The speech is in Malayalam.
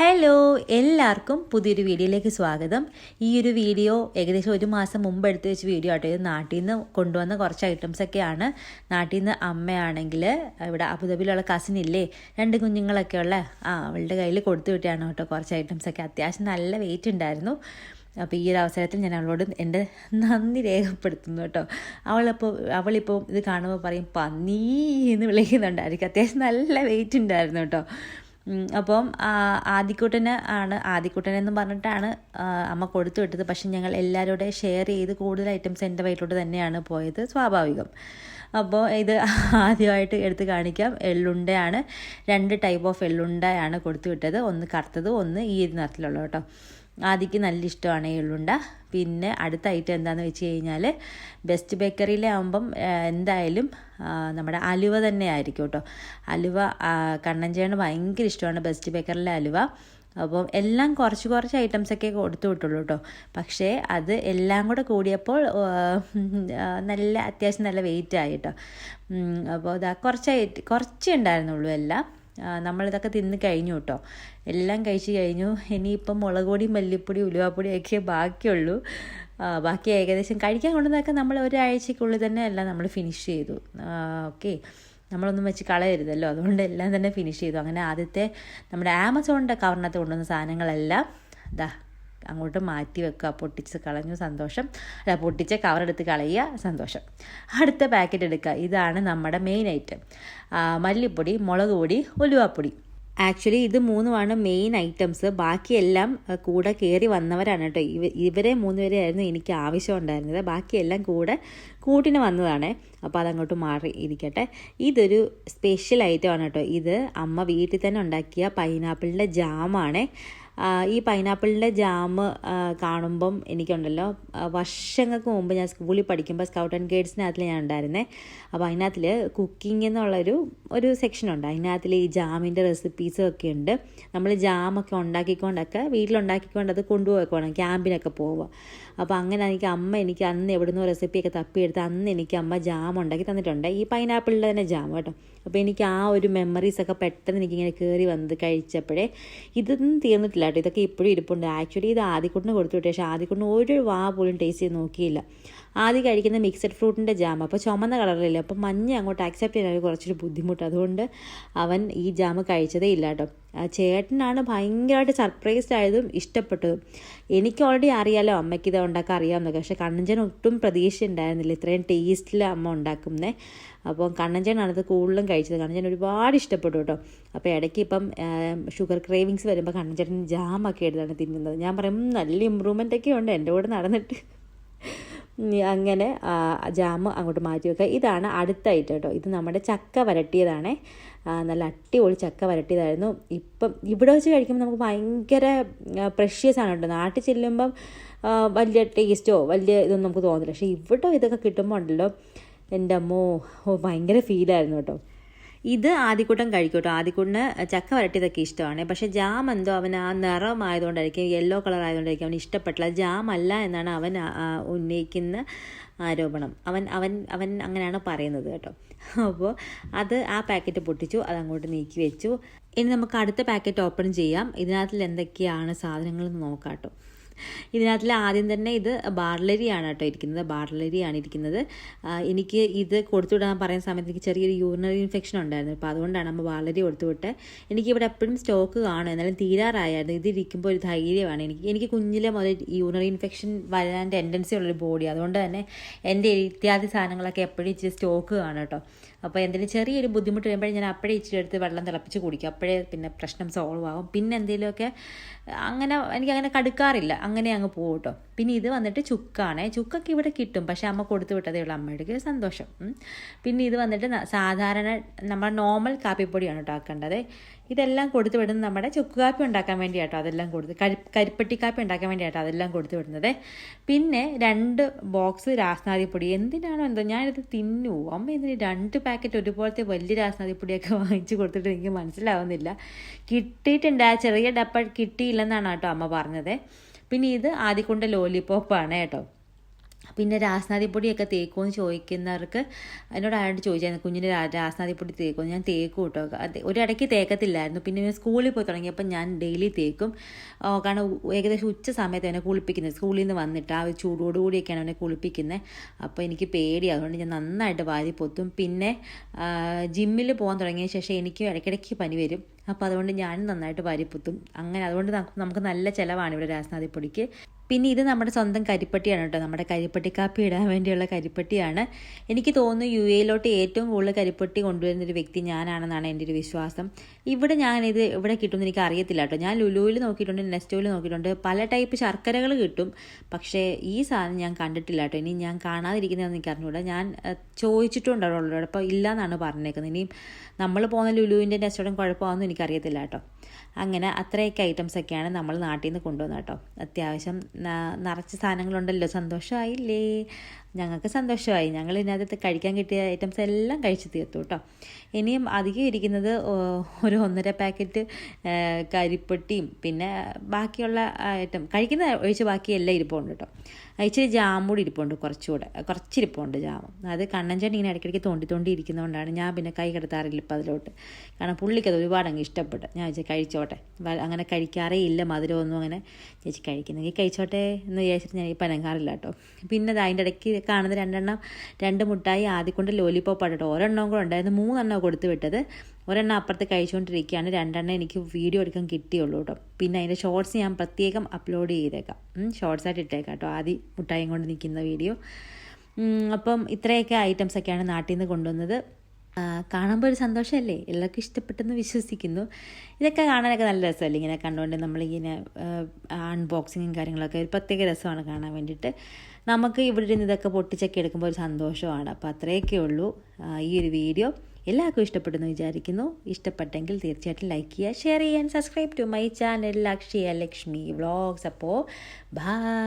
ഹലോ എല്ലാവർക്കും പുതിയൊരു വീഡിയോയിലേക്ക് സ്വാഗതം. ഈ ഒരു വീഡിയോ ഏകദേശം ഒരു മാസം മുമ്പ് എടുത്ത് വെച്ച വീഡിയോ ആട്ടോ. ഇത് നാട്ടിൽ നിന്ന് കൊണ്ടുവന്ന കുറച്ച് ഐറ്റംസ് ഒക്കെയാണ്. നാട്ടിൽ നിന്ന് അമ്മയാണെങ്കിൽ ഇവിടെ അബുദാബിയിലുള്ള കസിൻ ഇല്ലേ രണ്ട് കുഞ്ഞുങ്ങളൊക്കെ ഉള്ള ആ അവളുടെ കയ്യിൽ കൊടുത്തു വിട്ടാണ് കേട്ടോ കുറച്ച് ഐറ്റംസ് ഒക്കെ. അത്യാവശ്യം നല്ല വെയിറ്റ് ഉണ്ടായിരുന്നു. അപ്പോൾ ഈ ഒരു അവസരത്തിൽ ഞാൻ അവളോട് എന്റെ നന്ദി രേഖപ്പെടുത്തുന്നു കേട്ടോ. അവളപ്പോൾ അവളിപ്പോൾ ഇത് കാണുമ്പോൾ പറയും പന്നീ എന്ന് വിളിക്കുന്നുണ്ടായിരിക്കും. അത്യാവശ്യം നല്ല വെയിറ്റ് ഉണ്ടായിരുന്നു കേട്ടോ. അപ്പം ആദിക്കുട്ടന് ആണ് ആദിക്കുട്ടൻ എന്ന് പറഞ്ഞിട്ടാണ് അമ്മ കൊടുത്തു വിട്ടത്. പക്ഷെ ഞങ്ങൾ എല്ലാവരോടെ ഷെയർ ചെയ്ത് കൂടുതൽ ഐറ്റംസ് എന്റെ വയറ്റിലോട്ട് തന്നെയാണ് പോയത് സ്വാഭാവികം. അപ്പോൾ ഇത് ആദ്യമായിട്ട് എടുത്ത് കാണിക്കാം. എള്ളുണ്ടയാണ്. രണ്ട് ടൈപ്പ് ഓഫ് എള്ളുണ്ടയാണ് കൊടുത്തു വിട്ടത്. ഒന്ന് കറുത്തത് ഒന്ന് ഈ നിറത്തിലുള്ള കേട്ടോ. ആദിക്ക് നല്ല ഇഷ്ടമാണ് എള്ളുണ്ട പിന്നെ അടുത്ത ഐറ്റം എന്താണെന്ന് വെച്ച് കഴിഞ്ഞാൽ ബെസ്റ്റ് ബേക്കറിയിലെ ആകുമ്പം എന്തായാലും നമ്മുടെ അലുവ തന്നെ ആയിരിക്കും കേട്ടോ അലുവ കണ്ണഞ്ചേണ് ഭയങ്കര ഇഷ്ടമാണ് ബെസ്റ്റ് ബേക്കറിലെ അലുവ. അപ്പം എല്ലാം കുറച്ച് കുറച്ച് ഐറ്റംസൊക്കെ കൊടുത്തു വിട്ടുള്ളൂ കേട്ടോ പക്ഷേ അത് എല്ലാം കൂടെ കൂടിയപ്പോൾ നല്ല അത്യാവശ്യം നല്ല വെയിറ്റ് ആയി കേട്ടോ അപ്പോൾ ഇതാ കുറച്ച് കുറച്ച് ഉണ്ടായിരുന്നുള്ളൂ എല്ലാം. നമ്മളിതൊക്കെ തിന്ന് കഴിഞ്ഞു കേട്ടോ എല്ലാം കഴിച്ച് കഴിഞ്ഞു. ഇനിയിപ്പം മുളക് പൊടി മല്ലിപ്പൊടി ഉലുവാപ്പൊടിയൊക്കെ ബാക്കിയുള്ളൂ. ബാക്കി ഏകദേശം കഴിക്കാൻ കൊണ്ടുവന്നതൊക്കെ നമ്മൾ ഒരാഴ്ചക്കുള്ളിൽ തന്നെ എല്ലാം നമ്മൾ ഫിനിഷ് ചെയ്തു. ഓക്കെ നമ്മളൊന്നും വെച്ച് കളയരുതല്ലോ. അതുകൊണ്ട് എല്ലാം തന്നെ ഫിനിഷ് ചെയ്തു. അങ്ങനെ ആദ്യത്തെ നമ്മുടെ ആമസോണിന്റെ കവറിനകത്ത് കൊണ്ടുവന്ന സാധനങ്ങളെല്ലാം ദാ അങ്ങോട്ട് മാറ്റി വെക്കുക. പൊട്ടിച്ച് കളഞ്ഞു സന്തോഷം. അല്ല പൊട്ടിച്ച് കവറെടുത്ത് കളയുക സന്തോഷം. അടുത്ത പാക്കറ്റ് എടുക്കുക. ഇതാണ് നമ്മുടെ മെയിൻ ഐറ്റം മല്ലിപ്പൊടി മുളക് പൊടി ഉലുവാപ്പൊടി. ആക്ച്വലി ഇത് മൂന്നുമാണ് മെയിൻ ഐറ്റംസ് ബാക്കിയെല്ലാം കൂടെ കയറി വന്നവരാണ് കേട്ടോ. ഇവ ഇവരെ മൂന്നുപേരെയായിരുന്നു എനിക്ക് ആവശ്യം ഉണ്ടായിരുന്നത്. ബാക്കിയെല്ലാം കൂടെ കൂട്ടിന് വന്നതാണ്. അപ്പോൾ അതങ്ങോട്ട് മാറി ഇരിക്കട്ടെ. ഇതൊരു സ്പെഷ്യൽ ഐറ്റമാണ് കേട്ടോ. ഇത് അമ്മ വീട്ടിൽ തന്നെ ഉണ്ടാക്കിയ പൈനാപ്പിളിന്റെ ജാമാണ് ഈ പൈനാപ്പിളിന്റെ ജാമ് കാണുമ്പം എനിക്കുണ്ടല്ലോ. വർഷങ്ങൾക്ക് മുമ്പ് ഞാൻ സ്കൂളിൽ പഠിക്കുമ്പോൾ സ്കൗട്ട് ആൻഡ് ഗൈഡ്സിനകത്തിൽ ഞാൻ ഉണ്ടായിരുന്നേ. അപ്പോൾ അതിനകത്തിൽ കുക്കിംഗ് എന്നുള്ളൊരു ഒരു സെക്ഷൻ ഉണ്ട്. അതിനകത്തിൽ ഈ ജാമിന്റെ റെസിപ്പീസും ഒക്കെ ഉണ്ട്. നമ്മൾ ജാമൊക്കെ ഉണ്ടാക്കിക്കൊണ്ടൊക്കെ വീട്ടിലുണ്ടാക്കിക്കൊണ്ട് അത് കൊണ്ടുപോയിക്കോണം ക്യാമ്പിനൊക്കെ പോവുക. അപ്പോൾ അങ്ങനെ എനിക്ക് അമ്മ എനിക്ക് അന്ന് എവിടുന്നോ റെസിപ്പിയൊക്കെ തപ്പിയെടുത്ത് അന്ന് എനിക്ക് അമ്മ ജാം ഉണ്ടാക്കി തന്നിട്ടുണ്ട്. ഈ പൈനാപ്പിളിന്റെ തന്നെ ജാം കേട്ടോ. അപ്പോൾ എനിക്ക് ആ ഒരു മെമ്മറീസൊക്കെ പെട്ടെന്ന് എനിക്കിങ്ങനെ കയറി വന്നത് കഴിച്ചപ്പോഴേ ഇതൊന്നും തീർന്നിട്ടില്ല. കേട്ടോ. ഇതൊക്കെ ഇപ്പോഴും ഇരിപ്പുണ്ട്. ആക്ച്വലി ഇത് ആദ്യക്കുട്ടിന് കൊടുത്തു വിട്ടു. പക്ഷേ ആദ്യക്കുട്ടിന് ഒരു വാ പോലും ടേസ്റ്റ് ചെയ്ത് നോക്കിയില്ല. ആദ്യം കഴിക്കുന്ന മിക്സഡ് ഫ്രൂട്ടിന്റെ ജാം അപ്പോൾ ചുമന്ന കളറിലില്ല അപ്പോൾ മഞ്ഞ അങ്ങോട്ട് അക്സെപ്റ്റ് ചെയ്യാൻ കുറച്ചൊരു ബുദ്ധിമുട്ട്. അതുകൊണ്ട് അവൻ ഈ ജാം കഴിച്ചതേ ഇല്ല കേട്ടോ. ചേട്ടനാണ് ഭയങ്കരമായിട്ട് സർപ്രൈസ്ഡ് ആയതും ഇഷ്ടപ്പെട്ടതും. എനിക്ക് ഓൾറെഡി അറിയാലോ അമ്മയ്ക്ക് ഇത് ഉണ്ടാക്കാൻ അറിയാമെന്നൊക്കെ പക്ഷേ കണ്ണഞ്ചൻ ഒട്ടും പ്രതീക്ഷ ഉണ്ടായിരുന്നില്ല ഇത്രയും ടേസ്റ്റിൽ അമ്മ ഉണ്ടാക്കുന്നേ. അപ്പോൾ കണ്ണഞ്ചനാണ് ഇത് കൂടുതലും കഴിച്ചത്. കണ്ണഞ്ചൻ ഒരുപാട് ഇഷ്ടപ്പെട്ടു കേട്ടോ. അപ്പോൾ ഇടയ്ക്ക് ഇപ്പം ഷുഗർ ക്രേവിങ്സ് വരുമ്പോൾ കണ്ണഞ്ചേട്ടൻ ജാമൊക്കെ എടുത്താണ് തിന്നുന്നത്. ഞാൻ പറയും നല്ല ഇമ്പ്രൂവ്മെന്റ് ഒക്കെ ഉണ്ട്. എന്റെ കൂടെ നടന്നിട്ട്. അങ്ങനെ ജാം അങ്ങോട്ട് മാറ്റി വെക്കുക. ഇതാണ് അടുത്തായിട്ട് കേട്ടോ. ഇത് നമ്മുടെ ചക്ക വരട്ടിയതാണേ. നല്ല അടിപൊളി ചക്ക വരട്ടിയതായിരുന്നു. ഇപ്പം ഇവിടെ വെച്ച് കഴിക്കുമ്പോൾ നമുക്ക് ഭയങ്കര പ്രഷ്യസ് ആണ് കേട്ടോ. നാട്ടിൽ ചെല്ലുമ്പം വലിയ ടേസ്റ്റോ വലിയ ഇതൊന്നും നമുക്ക് തോന്നില്ല പക്ഷേ ഇവിടെ ഇതൊക്കെ കിട്ടുമ്പോൾ ഉണ്ടല്ലോ. എന്റെ അമ്മോ ഭയങ്കര ഫീലായിരുന്നു കേട്ടോ. ഇത് ആദ്യക്കൂട്ടം കഴിക്കൂട്ടോ കേട്ടോ. ആദ്യക്കൂട്ടിന് ചക്ക വരട്ടിയതൊക്കെ ഇഷ്ടമാണ്. പക്ഷെ ജാം എന്തോ അവൻ ആ നിറമായതുകൊണ്ടായിരിക്കും യെല്ലോ കളർ ആയതുകൊണ്ടായിരിക്കും അവന് ഇഷ്ടപ്പെട്ടില്ല. ജാം അല്ല എന്നാണ് അവൻ ഉന്നയിക്കുന്ന ആരോപണം. അവൻ അവൻ അവൻ അങ്ങനെയാണ് പറയുന്നത് കേട്ടോ. അപ്പോൾ അത് ആ പാക്കറ്റ് പൊട്ടിച്ചു അത് അങ്ങോട്ട് നീക്കി വെച്ചു. ഇനി നമുക്ക് അടുത്ത പാക്കറ്റ് ഓപ്പൺ ചെയ്യാം. ഇതിനകത്തിൽ എന്തൊക്കെയാണ് സാധനങ്ങൾ നോക്കാം കേട്ടോ. ഇതിനകത്തിൽ ആദ്യം തന്നെ ഇത് ബാർലരിയാണ് കേട്ടോ ഇരിക്കുന്നത്. ബാർലരിയാണ് ഇരിക്കുന്നത്. എനിക്ക് ഇത് കൊടുത്തുവിടാൻ പറയുന്ന സമയത്ത് എനിക്ക് ചെറിയൊരു യൂറിനറി ഇൻഫെക്ഷൻ ഉണ്ടായിരുന്നു. അപ്പോൾ അതുകൊണ്ടാണ് നമ്മൾ ബാർലരി കൊടുത്തുവിട്ട് എനിക്കിവിടെ എപ്പോഴും സ്റ്റോക്ക് കാണും. എന്നാലും തീരാറായിരുന്നു ഇതിരിക്കുമ്പോൾ ഒരു ധൈര്യമാണ്. എനിക്ക് എനിക്ക് കുഞ്ഞിലെ മുതൽ യൂറിനറി ഇൻഫെക്ഷൻ വരാൻ ടെൻഡൻസി ഉള്ളൊരു ബോഡി അതുകൊണ്ട് തന്നെ എന്റെ ഇത്യാദി സാധനങ്ങളൊക്കെ എപ്പോഴും ഇച്ചിരി സ്റ്റോക്ക് കാണും കേട്ടോ. അപ്പോൾ എന്തെങ്കിലും ചെറിയൊരു ബുദ്ധിമുട്ട് വരുമ്പോഴേ ഞാൻ അപ്പോഴേ ഇച്ചിരി എടുത്ത് വെള്ളം തിളപ്പിച്ച് കുടിക്കും. അപ്പോഴേ പിന്നെ പ്രശ്നം സോൾവ് ആകും പിന്നെ എന്തെങ്കിലുമൊക്കെ അങ്ങനെ എനിക്ക് അങ്ങനെ കടുക്കാറില്ല. അങ്ങനെ അങ്ങ് പോകും കേട്ടോ. പിന്നെ ഇത് വന്നിട്ട് ചുക്കാണേ. ചുക്കൊക്കെ ഇവിടെ കിട്ടും. പക്ഷെ അമ്മ കൊടുത്തു വിട്ടതേ ഉള്ളൂ. അമ്മയുടെ സന്തോഷം. പിന്നെ ഇത് വന്നിട്ട് സാധാരണ നമ്മൾ നോർമൽ കാപ്പിപ്പൊടിയാണ് കേട്ടോ ആക്കേണ്ടത്. ഇതെല്ലാം കൊടുത്തു വിടുന്നത് നമ്മുടെ ചുക്ക് കാപ്പി ഉണ്ടാക്കാൻ വേണ്ടിയാട്ടോ അതെല്ലാം കൊടുത്ത് കരി കരിപ്പട്ടി കാപ്പി ഉണ്ടാക്കാൻ വേണ്ടിയാട്ടോ അതെല്ലാം കൊടുത്തു വിടുന്നത്. പിന്നെ രണ്ട് ബോക്സ് രാസ്നാദിപ്പൊടി എന്തിനാണോ എന്തോ ഞാനിത് തിന്നു. അമ്മ ഇതിന് രണ്ട് പാക്കറ്റ് ഒരുപോലത്തെ വലിയ രാസ്നാദിപ്പൊടിയൊക്കെ വാങ്ങിച്ചു കൊടുത്തിട്ട് എനിക്ക് മനസ്സിലാവുന്നില്ല. കിട്ടിയിട്ടുണ്ട്. ആ ചെറിയ ഡപ്പ കിട്ടിയില്ലെന്നാണ് കേട്ടോ അമ്മ പറഞ്ഞത്. പിന്നെ ഇത് ആദ്യക്കൊണ്ട് ലോലിപ്പോപ്പാണ് കേട്ടോ. പിന്നെ രാസനാദിപ്പൊടിയൊക്കെ തേക്കുമെന്ന് ചോദിക്കുന്നവർക്ക് എന്നോട് ആരോട് ചോദിച്ചായിരുന്നു കുഞ്ഞിന് രാ- രാസനാദിപ്പൊടി തേക്കും ഞാൻ തേക്കും കേട്ടോ. ഒരിടയ്ക്ക് തേക്കത്തില്ലായിരുന്നു. പിന്നെ ഞാൻ സ്കൂളിൽ പോയി തുടങ്ങിയപ്പോൾ ഞാൻ ഡെയിലി തേക്കും. കാരണം ഏകദേശം ഉച്ച സമയത്ത് എന്നെ കുളിപ്പിക്കുന്നത്. സ്കൂളിൽ നിന്ന് വന്നിട്ട് ആ ചൂടോടുകൂടിയൊക്കെയാണ് അവനെ കുളിപ്പിക്കുന്നത് അപ്പോൾ എനിക്ക് പേടി അതുകൊണ്ട് ഞാൻ നന്നായിട്ട് വാരി പൊത്തും. പിന്നെ ജിമ്മിൽ പോകാൻ തുടങ്ങിയ ശേഷം എനിക്ക് ഇടയ്ക്കിടയ്ക്ക് പനി വരും. അപ്പോൾ അതുകൊണ്ട് ഞാനും നന്നായിട്ട് വാരിപ്പൊത്തും. അങ്ങനെ അതുകൊണ്ട് നമുക്ക് നല്ല ചിലവാണ് ഇവിടെ രാസനാഥിപ്പൊടിക്ക് പിന്നെ ഇത് നമ്മുടെ സ്വന്തം കരിപ്പട്ടിയാണ് കേട്ടോ. നമ്മുടെ കരിപ്പട്ടി കാപ്പി ഇടാൻ വേണ്ടിയുള്ള കരിപ്പട്ടിയാണ്. എനിക്ക് തോന്നുന്നു യു എയിലോട്ട് ഏറ്റവും കൂടുതൽ കരിപ്പട്ടി കൊണ്ടുവരുന്ന ഒരു വ്യക്തി ഞാനാണെന്നാണ് എന്റെ ഒരു വിശ്വാസം. ഇവിടെ ഞാനിത് ഇവിടെ കിട്ടുമെന്ന് എനിക്ക് അറിയത്തില്ല കേട്ടോ. ഞാൻ ലുലുവിൽ നോക്കിയിട്ടുണ്ട് നെസ്റ്റോയിൽ നോക്കിയിട്ടുണ്ട്. പല ടൈപ്പ് ശർക്കരകൾ കിട്ടും. പക്ഷേ ഈ സാധനം ഞാൻ കണ്ടിട്ടില്ല കേട്ടോ. ഇനി ഞാൻ കാണാതിരിക്കുന്നതെന്ന് എനിക്ക് അറിഞ്ഞുകൂടാ. ഞാൻ ചോദിച്ചിട്ടുണ്ട് അവിടെ അവളോട് അപ്പോൾ ഇല്ല എന്നാണ് പറഞ്ഞേക്കുന്നത്. ഇനിയും നമ്മൾ പോകുന്ന ലുലുവിന്റെ നെസ്റ്റോടും കുഴപ്പമാണെന്ന് എനിക്കറിയത്തില്ല കേട്ടോ. അങ്ങനെ അത്രയൊക്കെ ഐറ്റംസ് ഒക്കെയാണ് നമ്മൾ നാട്ടിൽ നിന്ന് കൊണ്ടുവന്നത് കേട്ടോ. അത്യാവശ്യം നിറച്ച് സാധനങ്ങളുണ്ടല്ലോ. സന്തോഷമായില്ലേ ഞങ്ങൾക്ക് സന്തോഷമായി. ഞങ്ങൾ ഇതിനകത്ത് കഴിക്കാൻ കിട്ടിയ ഐറ്റംസ് എല്ലാം കഴിച്ച് തീർത്തു കേട്ടോ. ഇനിയും അധികം ഇരിക്കുന്നത് ഒരു ഒന്നര പാക്കറ്റ് കരിപ്പട്ടിയും പിന്നെ ബാക്കിയുള്ള ഐറ്റം കഴിക്കുന്ന ഒഴിച്ച് ബാക്കി എല്ലാം ഇരിപ്പുണ്ട് കേട്ടോ. ഇച്ചിരി ജാം കൂടി ഇരിപ്പുണ്ട് കുറച്ചുകൂടെ. കുറച്ചിരിപ്പുണ്ട് ജാം. അത് കണ്ണഞ്ചേട്ടൻ ഇങ്ങനെ ഇടയ്ക്കിടയ്ക്ക് തോണ്ടി തോണ്ടി ഇരിക്കുന്നതുകൊണ്ടാണ് ഞാൻ പിന്നെ കൈ കിടത്താറില്ല ഇപ്പം അതിലോട്ട്. കാരണം പുള്ളിക്കത് ഒരുപാട് അങ്ങ് ഇഷ്ടപ്പെട്ടു. ഞാൻ ചേച്ചി കഴിച്ചോട്ടെ. അങ്ങനെ കഴിക്കാറേ ഇല്ല മധുരമൊന്നും അങ്ങനെ. ചേച്ചി കഴിക്കുന്നെങ്കിൽ കഴിച്ചോട്ടെ എന്ന് വിചാരിച്ചിട്ട് ഞാൻ ഈ പനങ്ങാറില്ല കേട്ടോ. പിന്നെ അത് അതിന്റെ ഇടയ്ക്ക് കാണുന്ന രണ്ടെണ്ണം രണ്ട് മുട്ടായി ആദ്യം കൊണ്ട് ലോലിപ്പോപ്പ് കേട്ടോ ഒരെണ്ണം കൂടെ ഉണ്ടായിരുന്നു മൂന്നെണ്ണം കൊടുത്തു വിട്ടത്. ഒരെണ്ണം അപ്പുറത്ത് കഴിച്ചുകൊണ്ടിരിക്കുകയാണ്. രണ്ടെണ്ണം എനിക്ക് വീഡിയോ എടുക്കാൻ കിട്ടിയുള്ളൂ കേട്ടോ. പിന്നെ അതിന്റെ ഷോർട്സ് ഞാൻ പ്രത്യേകം അപ്ലോഡ് ചെയ്തേക്കാം. ഷോർട്സ് ആയിട്ട് ഇട്ടേക്കാം കേട്ടോ. ആദ്യം മുട്ടായും കൊണ്ട് നിൽക്കുന്ന വീഡിയോ അപ്പം ഇത്രയൊക്കെ ഐറ്റംസ് ഒക്കെയാണ് നാട്ടിൽ നിന്ന് കൊണ്ടുവന്നത്. കാണുമ്പോൾ ഒരു സന്തോഷമല്ലേ എല്ലാവർക്കും ഇഷ്ടപ്പെട്ടെന്ന് വിശ്വസിക്കുന്നു. ഇതൊക്കെ കാണാനൊക്കെ നല്ല രസമല്ലേ? ഇങ്ങനെ കണ്ടുകൊണ്ട് നമ്മളിങ്ങനെ അൺബോക്സിങ്ങും കാര്യങ്ങളൊക്കെ ഒരു പ്രത്യേക രസമാണ് കാണാൻ വേണ്ടിയിട്ട്. നമുക്ക് ഇവിടെ ഇരുന്ന് ഇതൊക്കെ പൊട്ടിച്ചൊക്കെ എടുക്കുമ്പോൾ ഒരു സന്തോഷമാണ്. അപ്പോൾ അത്രയൊക്കെ ഉള്ളൂ ഈ ഒരു വീഡിയോ. എല്ലാവർക്കും ഇഷ്ടപ്പെട്ടെന്ന് വിചാരിക്കുന്നു. ഇഷ്ടപ്പെട്ടെങ്കിൽ തീർച്ചയായിട്ടും ലൈക്ക് ചെയ്യുക ഷെയർ ചെയ്യാൻ subscribe to my channel Akshaya Lakshmi vlogs അപ്പോൾ ബാ